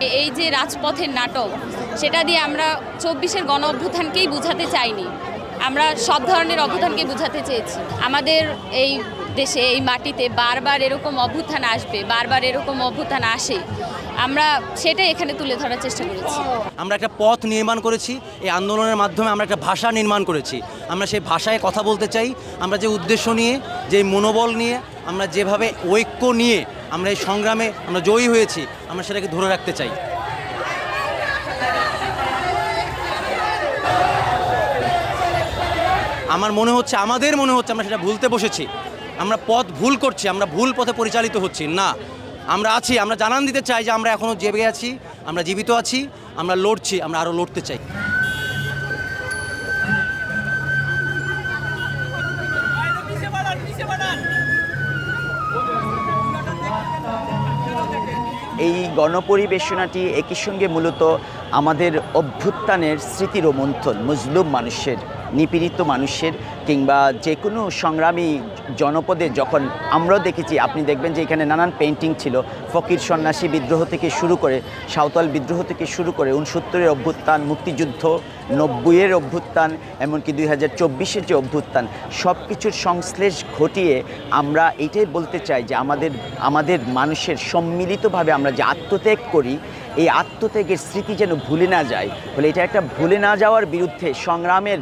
এই যে রাজপথের নাটক, সেটা দিয়ে আমরা চব্বিশের গণ অভ্যুত্থানকেই বুঝাতে চাইনি। আমরা সব ধরনের অভ্যুত্থানকে বুঝাতে চেয়েছি। আমাদের এই দেশে, এই মাটিতে বারবার এরকম অভ্যুত্থান আসবে, বারবার এরকম অভ্যুত্থান আসে। আমরা সেটাই এখানে তুলে ধরার চেষ্টা করেছি। আমরা একটা পথ নির্মাণ করেছি, এই আন্দোলনের মাধ্যমে আমরা একটা ভাষা নির্মাণ করেছি। আমরা সেই ভাষায় কথা বলতে চাই, আমরা যে উদ্দেশ্য নিয়ে, যে মনোবল নিয়ে আমরা যেভাবে ঐক্য নিয়ে আমরা এই সংগ্রামে আমরা জয়ী হয়েছি, আমরা সেটাকে ধরে রাখতে চাই। আমার মনে হচ্ছে, আমাদের মনে হচ্ছে আমরা সেটা ভুলতে বসেছি। আমরা পথ ভুল করছি, আমরা ভুল পথে পরিচালিত হচ্ছি। না, আমরা আছি, আমরা জানান দিতে চাই যে আমরা এখনও জেগে আছি, আমরা জীবিত আছি, আমরা লড়ছি, আমরা আরও লড়তে চাই। এই গণপরিবেশনাটি একই সঙ্গে মূলত আমাদের অভ্যুত্থানের স্মৃতি রোমন্থন মজলুম মানুষের, নিপীড়িত মানুষের কিংবা যে কোনো সংগ্রামী জনপদে যখন আমরাও দেখেছি, আপনি দেখবেন যে এখানে নানান পেন্টিং ছিল। ফকির সন্ন্যাসী বিদ্রোহ থেকে শুরু করে, সাঁওতাল বিদ্রোহ থেকে শুরু করে উনসত্তরের অভ্যুত্থান, মুক্তিযুদ্ধ নব্বইয়ের অভ্যুত্থান, এমনকি দুই হাজার চব্বিশের যে অভ্যুত্থান সব কিছুর সংশ্লেষ ঘটিয়ে আমরা এটাই বলতে চাই যে আমাদের আমাদের মানুষের সম্মিলিতভাবে আমরা যে আত্মত্যাগ করি, এই আত্মত্যাগের স্মৃতি যেন ভুলে না যায়। বলে এটা একটা ভুলে না যাওয়ার বিরুদ্ধে সংগ্রামের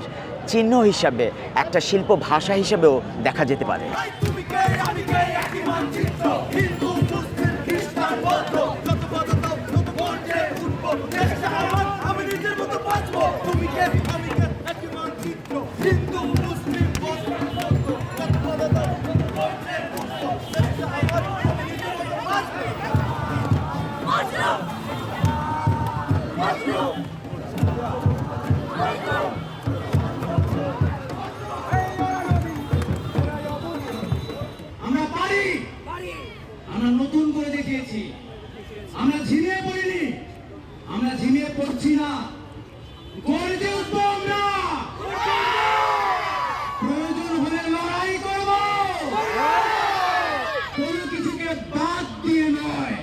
চিহ্ন হিসাবে একটা শিল্প ভাষা হিসাবেও দেখা যেতে পারে। আমরা নতুন করে দেখিয়েছি। আমরা ঝিমিয়ে পড়িনি। আমরা ঝিমিয়ে পড়ছি না। গর্জে উঠবো আমরা। প্রয়োজন হলে লড়াই করব। কোনো কিছুকে বাদ দিয়ে নয়।